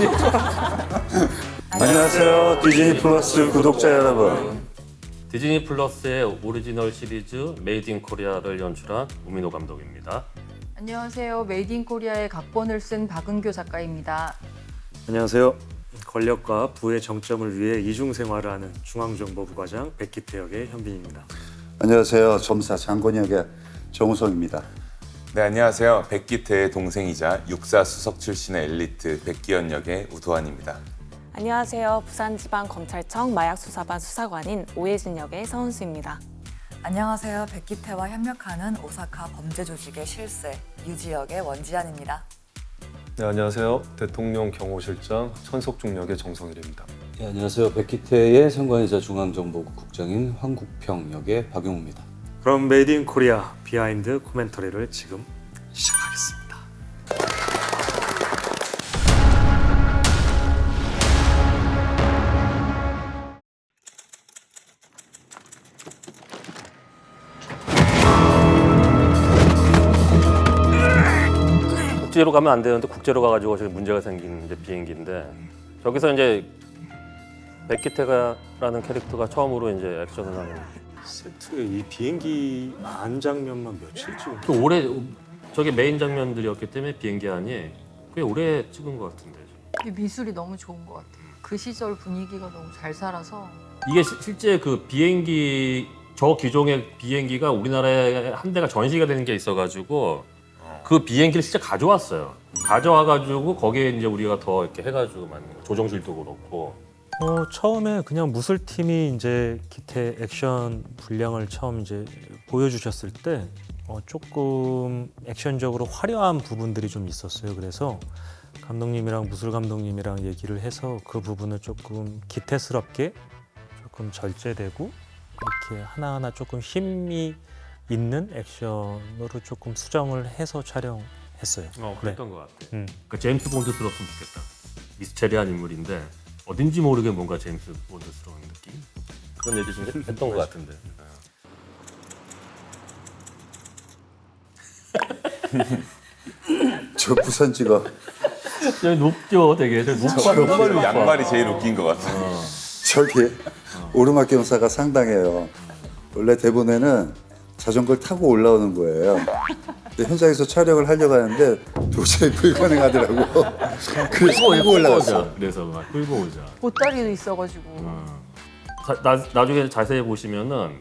안녕하세요. 디즈니 플러스 구독자 여러분. 디즈니 플러스의 오리지널 시리즈 메이드 인 코리아를 연출한 우민호 감독입니다. 안녕하세요. 메이드 인 코리아의 각본을 쓴 박은교 작가입니다. 안녕하세요. 권력과 부의 정점을 위해 이중 생활을 하는 중앙정보부 과장 백기태 역의 현빈입니다. 안녕하세요. 점사 장건 역의 정우성입니다. 네 안녕하세요. 백기태의 동생이자 육사 수석 출신의 엘리트 백기현 역의 우도환입니다. 안녕하세요. 부산지방검찰청 마약수사반 수사관인 오예진 역의 서은수입니다. 안녕하세요. 백기태와 협력하는 오사카 범죄 조직의 실세 유지역의 원지안입니다. 네, 안녕하세요. 대통령 경호실장 천석중 역의 정성일입니다. 네, 안녕하세요. 백기태의 상관이자 중앙정보국 국장인 황국평 역의 박용우입니다. 그럼 메이드 인 코리아 비하인드 코멘터리를 지금 시작하겠습니다. 국제로 가면 안 되는데 국제로 가가지고 저기 문제가 생긴 이제 비행기인데 저기서 이제 백기태가라는 캐릭터가 처음으로 이제 액션을 하는. 세트에 이 비행기 안 장면만 며칠 찍은 그 올해 저게 메인 장면들이었기 때문에 비행기 안이 꽤 오래 찍은 것 같은데. 근데 미술이 너무 좋은 것 같아요. 그 시절 분위기가 너무 잘 살아서 이게 시- 실제 그 비행기 저 기종의 비행기가 우리나라에 한 대가 전시가 되는 게 있어가지고 그 비행기를 진짜 가져왔어요. 가져와가지고 거기에 이제 우리가 더 이렇게 해가지고 만든 거. 조정실도 그렇고. 어, 처음에 그냥 무술팀이 이제 기태 액션 분량을 처음 이제 보여주셨을 때 어, 조금 액션적으로 화려한 부분들이 좀 있었어요. 그래서 감독님이랑 무술 감독님이랑 얘기를 해서 그 부분을 조금 기태스럽게 조금 절제되고 이렇게 하나하나 조금 힘이 있는 액션으로 조금 수정을 해서 촬영했어요. 어, 그랬던 것 같아. 음. 그 제임스 본드스러웠으면 좋겠다. 미스테리한 인물인데 어딘지 모르게 뭔가 제임스 본드스러운 느낌? 그런 얘기 좀 했- 했던 것 같은데. 저 부산 직업 저기 높죠, 되게. 저 높아, 정말로 양말이 제일 웃긴 것 같아요. 저기 오르막 경사가 상당해요. 원래 대본에는 자전거를 타고 올라오는 거예요. 현장에서 촬영을 하려고 하는데 도저히 불가능하더라고. 그래서 끌고 올라갔어. 그래서 막 끌고 오자. 보따리도 있어가지고 자- 나, 나중에 자세히 보시면은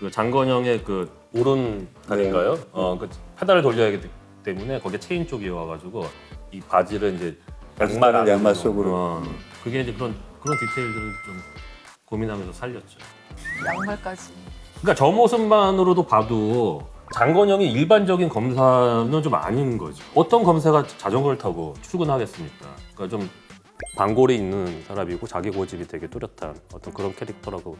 그 장건영의 그 오른 다리인가요? 어, 그 페달을 돌려야 하기 때문에 거기에 체인 쪽이 와가지고 이 바지를 이제 양말 안으로 양말 속으로. 어, 그게 이제 그런 그런 디테일들을 좀 고민하면서 살렸죠. 양말까지. 그러니까 저 모습만으로도 봐도 장건영이 일반적인 검사는 좀 아닌 거죠. 어떤 검사가 자전거를 타고 출근하겠습니까? 그러니까 좀 반골이 있는 사람이고 자기 고집이 되게 뚜렷한 어떤 그런 캐릭터라고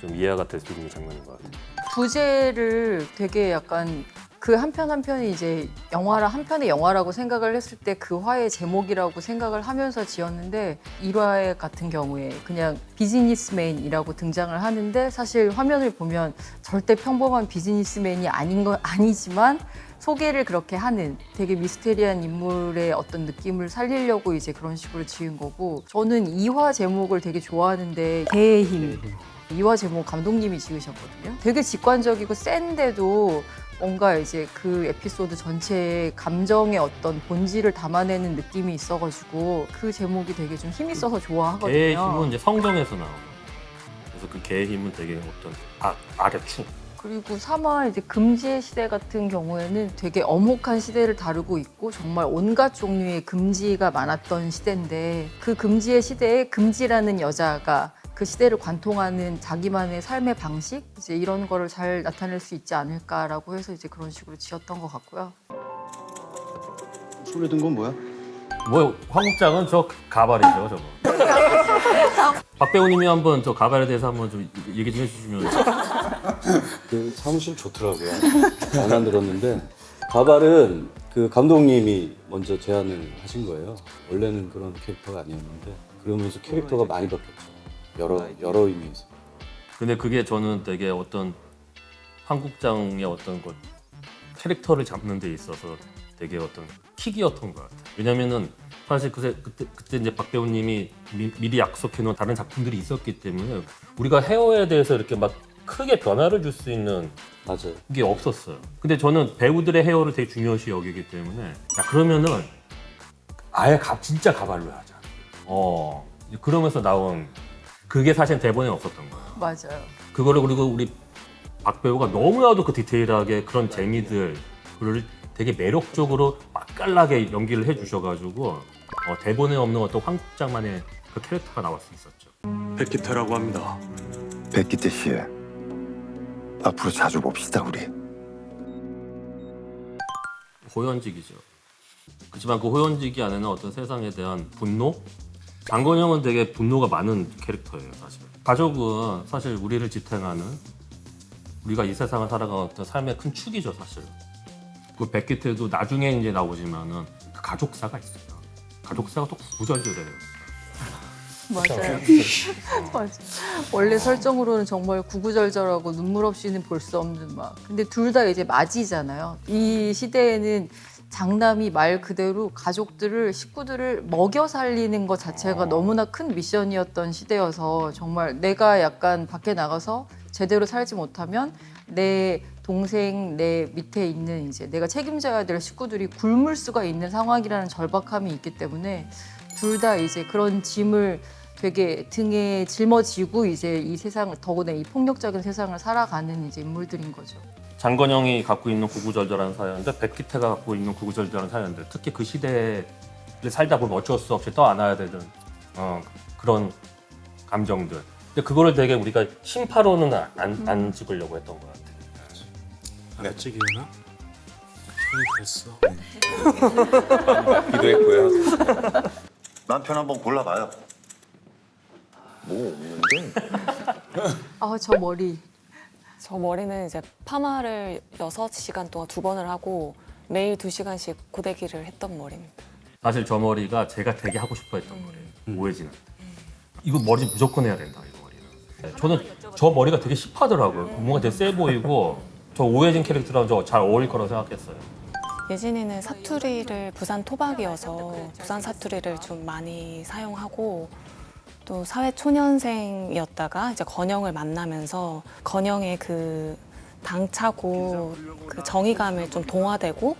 좀 이해가 될 수 있는 장면인 것 같아요. 부제를 되게 약간 그 한 편 한 편이 이제 영화라 한 편의 영화라고 생각을 했을 때 그 화의 제목이라고 생각을 하면서 지었는데 1화 같은 경우에 그냥 비즈니스맨이라고 등장을 하는데 사실 화면을 보면 절대 평범한 비즈니스맨이 아닌 건 아니지만 소개를 그렇게 하는 되게 미스테리한 인물의 어떤 느낌을 살리려고 이제 그런 식으로 지은 거고 저는 2화 제목을 되게 좋아하는데 개의 힘 이화 제목 감독님이 지으셨거든요. 되게 직관적이고 센데도 뭔가 이제 그 에피소드 전체의 감정의 어떤 본질을 담아내는 느낌이 있어가지고 그 제목이 되게 좀 힘이 있어서 좋아하거든요. 개의 힘은 이제 성경에서 나오고 그래서 그 개의 힘은 되게 어떤 악, 악의 축. 그리고 3화 이제 금지의 시대 같은 경우에는 되게 엄혹한 시대를 다루고 있고 정말 온갖 종류의 금지가 많았던 시대인데 그 금지의 시대에 금지라는 여자가 그 시대를 관통하는 자기만의 삶의 방식 이제 이런 거를 잘 나타낼 수 있지 않을까라고 해서 이제 그런 식으로 지었던 것 같고요. 손에 든 건 뭐야? 뭐 황국장은 저 가발이죠, 저거. 박 배우님이 한번 저 가발에 대해서 한번 좀 얘기 좀 해주시면. 그 사무실 좋더라고요. 안 들었는데 가발은 그 감독님이 먼저 제안을 하신 거예요. 원래는 그런 캐릭터가 아니었는데 그러면서 캐릭터가 많이 바뀌었죠. 여러 여러 의미에서. 근데 그게 저는 되게 어떤 한국장의 어떤 그 캐릭터를 잡는 데 있어서 되게 어떤 킥이었던 것 같아요. 왜냐면은 사실 그때 그때, 그때 이제 박 배우님이 미, 미리 약속해 놓은 다른 작품들이 있었기 때문에 우리가 헤어에 대해서 이렇게 막 크게 변화를 줄 수 있는 맞아요. 게 없었어요. 근데 저는 배우들의 헤어를 되게 중요시 여기기 때문에 야 그러면은 아예 가, 진짜 가발로 하자. 어 그러면서 나온 그게 사실 대본에 없었던 거예요. 맞아요. 그거를 그리고 우리 박 배우가 너무나도 그 디테일하게 그런 재미들 을 되게 매력적으로 맛깔나게 연기를 해주셔가지고 어, 대본에 없는 어떤 황국장만의 그 캐릭터가 나올 수 있었죠. 백기태라고 합니다. 백기태 씨, 앞으로 자주 봅시다 우리. 호연직이죠. 그렇지만 그 호연직이 안에는 어떤 세상에 대한 분노? 장건영은 되게 분노가 많은 캐릭터예요, 사실. 가족은 사실 우리를 지탱하는 우리가 이 세상을 살아가는 어떤 삶의 큰 축이죠, 사실. 그 백기태도 나중에 이제 나오지만은 그 가족사가 있어요. 가족사가 또 구절절해요. 맞아요. 맞아. 원래 설정으로는 정말 구구절절하고 눈물 없이는 볼 수 없는 막. 근데 둘 다 이제 맞이잖아요. 이 시대에는 장남이 말 그대로 가족들을 식구들을 먹여 살리는 것 자체가 너무나 큰 미션이었던 시대여서 정말 내가 약간 밖에 나가서 제대로 살지 못하면 내 동생 내 밑에 있는 이제 내가 책임져야 될 식구들이 굶을 수가 있는 상황이라는 절박함이 있기 때문에 둘 다 이제 그런 짐을 되게 등에 짊어지고 이제 이 세상을 더구나 이 폭력적인 세상을 살아가는 이제 인물들인 거죠. 장건영이 갖고 있는 구구절절한 사연들, 백기태가 갖고 있는 구구절절한 사연들, 특히 그 시대를 살다 보면 어쩔 수 없이 떠안아야 되는 어, 그런 감정들. 근데 그거를 되게 우리가 심파로는 안, 안 찍으려고 했던 것 같아요. 네. 찍이나? 형이 그랬어. 기도했고요. 남편 한번 골라봐요. 뭐 없는데? 아 저 머리. 저 머리는 이제 파마를 6시간 동안 두 번을 하고 매일 2시간씩 고데기를 했던 머리입니다. 사실 저 머리가 제가 되게 하고 싶어 했던 머리예요. 오해진한테. 이거 머리 무조건 해야 된다, 이거 머리는. 저는 저 머리가 되게 힙하더라고요. 뭔가 되게 세 보이고 저 오해진 캐릭터랑 저 잘 어울릴 거라고 생각했어요. 예진이는 사투리를 부산 토박이어서 부산 사투리를 좀 많이 사용하고 또 사회 초년생이었다가 이제 건영을 만나면서 건영의 그 당차고 그 정의감에 좀 동화되고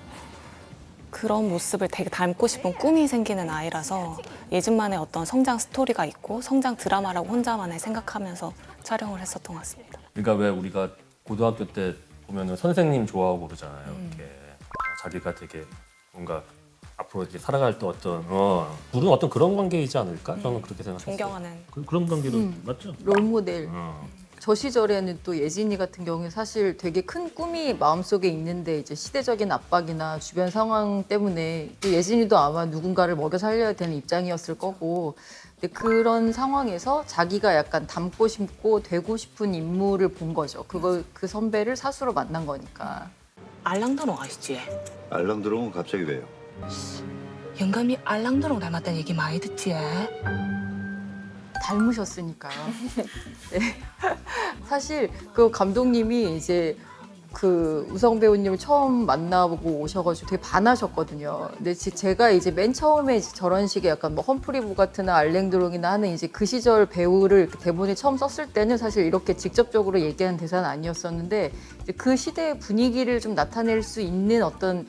그런 모습을 되게 닮고 싶은 꿈이 생기는 아이라서 예진만의 어떤 성장 스토리가 있고 성장 드라마라고 혼자만의 생각하면서 촬영을 했었던 것 같습니다. 그러니까 왜 우리가 고등학교 때 보면은 선생님 좋아하고 그러잖아요. 이렇게 자기가 되게 뭔가 앞으로 이렇게 살아갈 때 어떤 어 둘은 어떤 그런 관계이지 않을까? 저는 그렇게 생각했어요. 존경하는 그, 그런 관계로 음. 맞죠? 롤모델. 어. 저 시절에는 또 예진이 같은 경우에 사실 되게 큰 꿈이 마음속에 있는데 이제 시대적인 압박이나 주변 상황 때문에 또 예진이도 아마 누군가를 먹여 살려야 되는 입장이었을 거고 근데 그런 상황에서 자기가 약간 닮고 싶고 되고 싶은 인물을 본 거죠. 그걸 그 선배를 사수로 만난 거니까. 알랑드롱 아시지? 알랑드롱은 갑자기 왜요? 영감이 알랑드롱 닮았다는 얘기 많이 듣지? 닮으셨으니까요. 네. 사실 그 감독님이 이제 그 우성 배우님을 처음 만나보고 오셔가지고 되게 반하셨거든요. 근데 지- 제가 이제 맨 처음에 이제 저런 식의 약간 뭐 험프리 보가트나 알랭드롱이나 하는 이제 그 시절 배우를 대본에 처음 썼을 때는 사실 이렇게 직접적으로 얘기하는 대사는 아니었었는데 이제 그 시대의 분위기를 좀 나타낼 수 있는 어떤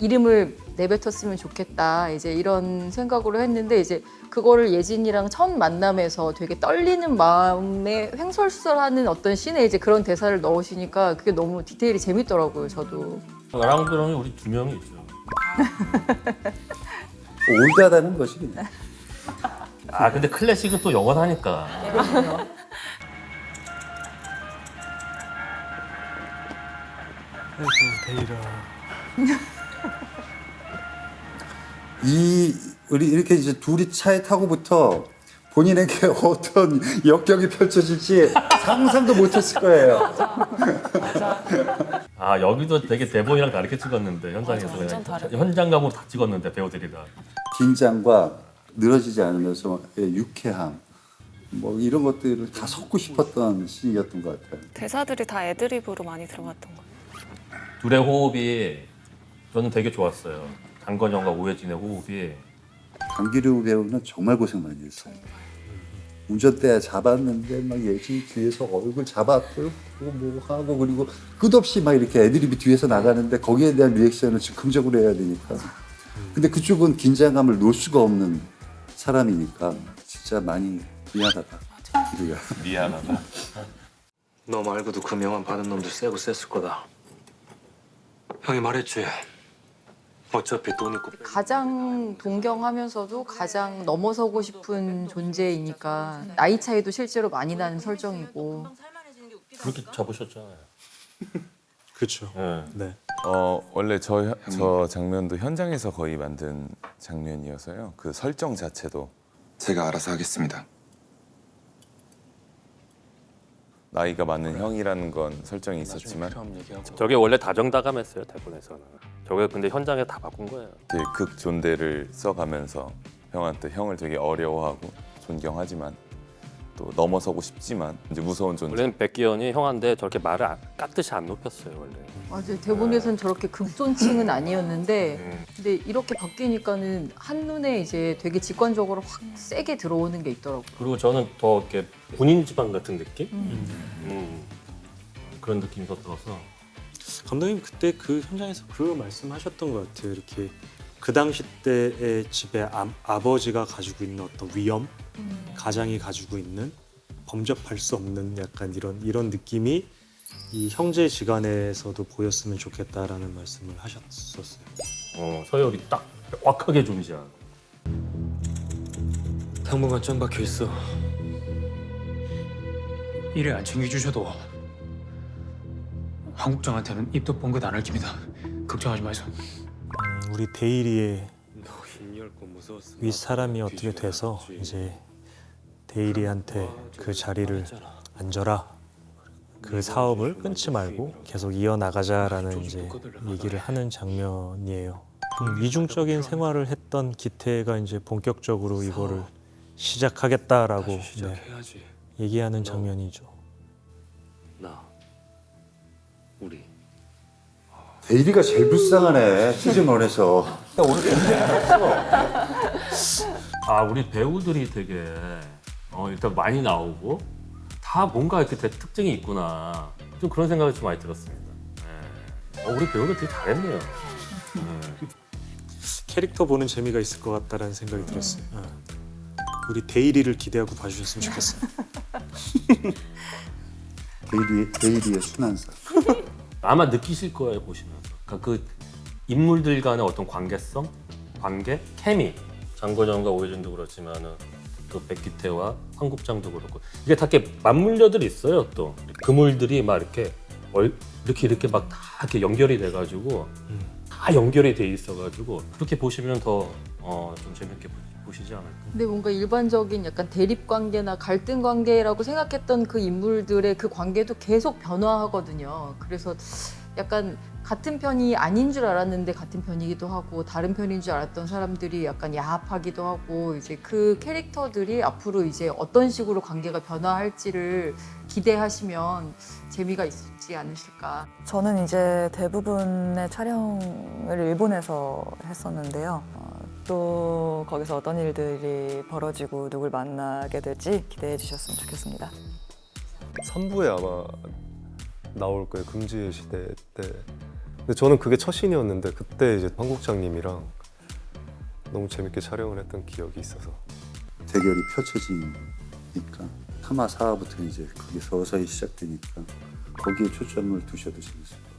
이름을 내뱉었으면 좋겠다 이제 이런 생각으로 했는데 이제 그거를 예진이랑 첫 만남에서 되게 떨리는 마음에 횡설수설하는 어떤 씬에 이제 그런 대사를 넣으시니까 그게 너무 디테일이 재밌더라고요 저도 나랑드랑이 우리 두 명이 있죠. 올드하다는 것이 그냥. 아 근데 클래식은 또 영원하니까. 아이고 데이라. 이 우리 이렇게 이제 둘이 차에 타고부터 본인에게 어떤 역경이 펼쳐질지 상상도 못했을 거예요. 아 여기도 되게 대본이랑 다르게 찍었는데 현장에서 맞아, 완전 그냥 다르게. 현장감으로 다 찍었는데 배우들이랑. 긴장과 늘어지지 않으면서 유쾌함 뭐 이런 것들을 다 섞고 싶었던 시기였던 것 같아요. 대사들이 다 애드립으로 많이 들어갔던 것 같아요. 둘의 호흡이 저는 되게 좋았어요. 장건영과 오해진의 호흡이 강기루 배우는 정말 고생 많이 했어요. 운전대 잡았는데 막 예지 뒤에서 얼굴 잡아끌고 뭐 하고 그리고 끝없이 막 이렇게 애드립이 뒤에서 나가는데 거기에 대한 리액션을 즉흥적으로 해야 되니까. 근데 그쪽은 긴장감을 놓을 수가 없는 사람이니까 진짜 많이 미안하다. 기루야. 미안하다. 너 말고도 그 명함 받은 놈들 세고 셌을 거다. 형이 말했지. 어차피 돈 있고 가장 동경하면서도 가장 넘어서고 싶은 존재이니까 나이 차이도 실제로 많이 나는 설정이고 그렇게 잡으셨잖아요. 그렇죠. 네. 네. 어 원래 저, 현- 저 장면도 현장에서 거의 만든 장면이어서요. 그 설정 자체도 제가 알아서 하겠습니다. 나이가 많은 형이라는 건 설정이 있었지만 저게 원래 다정다감했어요 대본에서는. 저게 근데 현장에 다 바꾼 거예요. 되게 극 존대를 써가면서 형한테 형을 되게 어려워하고 존경하지만 또 넘어서고 싶지만 이제 무서운 존재. 원래는 백기현이 형한테 저렇게 말을 안- 깍듯이 안 높였어요 원래. 맞아요 대본에서는 저렇게 극존칭은 아니었는데 음. 근데 이렇게 바뀌니까는 한눈에 이제 되게 직관적으로 확 세게 들어오는 게 있더라고요 그리고 저는 더 이렇게 군인 집안 같은 느낌? 음. 그런 느낌이 더 들어서 감독님 그때 그 현장에서 그 말씀하셨던 것 같아요. 이렇게 그 당시 때의 집에 아, 아버지가 가지고 있는 어떤 위험, 가장이 가지고 있는 범접할 수 없는 약간 이런 이런 느낌이 이 형제지간에서도 보였으면 좋겠다라는 말씀을 하셨었어요. 어, 서열이 딱 명확하게 존재한. 당분간 짱 박혀 있어. 일을 안 챙겨주셔도 황국장한테는 입도 뻥긋 안할 겁니다. 걱정하지 마세요. 음, 우리 데일리의 윗 사람이 어떻게 돼서 이제 데일리한테 그 자리를 앉아라. 그 사업을 끊지 말고 계속 이어나가자라는 이제 얘기를 하는 장면이에요. 음, 이중적인 생활을 했던 기태가 이제 본격적으로 이거를 시작하겠다라고 네. 얘기하는 장면이죠. 나 우리 데일리가 제일 불쌍하네 시즌 1에서. 오늘 아 우리 배우들이 되게 어, 일단 많이 나오고 다 뭔가 이렇게 대- 특징이 있구나 좀 그런 생각이 좀 많이 들었습니다. 네. 어, 우리 배우들 되게 잘했네요. 네. 캐릭터 보는 재미가 있을 것 같다라는 생각이 들었어요. 어. 우리 데일리를 기대하고 봐주셨으면 좋겠어요. 데일리 데일리의 순환사. 아마 느끼실 거예요 보시면서. 그러니까 그 인물들 간의 어떤 관계성, 관계, 케미. 장건영과 오해진도 그렇지만은 또 백기태와 황국장도 그렇고 이게 다 이렇게 맞물려들 있어요 또 그물들이 막 이렇게 얼- 이렇게 이렇게 막 다 이렇게 연결이 돼가지고 다 연결이 돼 있어가지고 그렇게 보시면 더 어, 좀 재밌게 보- 보시지 않을까. 근데 뭔가 일반적인 약간 대립 관계나 갈등 관계라고 생각했던 그 인물들의 그 관계도 계속 변화하거든요. 그래서 약간 같은 편이 아닌 줄 알았는데 같은 편이기도 하고 다른 편인 줄 알았던 사람들이 약간 야합하기도 하고 이제 그 캐릭터들이 앞으로 이제 어떤 식으로 관계가 변화할지를 기대하시면 재미가 있지 않으실까. 저는 이제 대부분의 촬영을 일본에서 했었는데요. 어, 또 거기서 어떤 일들이 벌어지고 누굴 만나게 될지 기대해 주셨으면 좋겠습니다. 3부에 아마 나올 거예요. 금지의 시대 때. 근데 저는 그게 첫 신이었는데 그때 이제 황국장님이랑 너무 재밌게 촬영을 했던 기억이 있어서 대결이 펼쳐지니까 타마 사화부터 이제 거기 서서히 시작되니까 거기에 초점을 두셔도 재밌어요.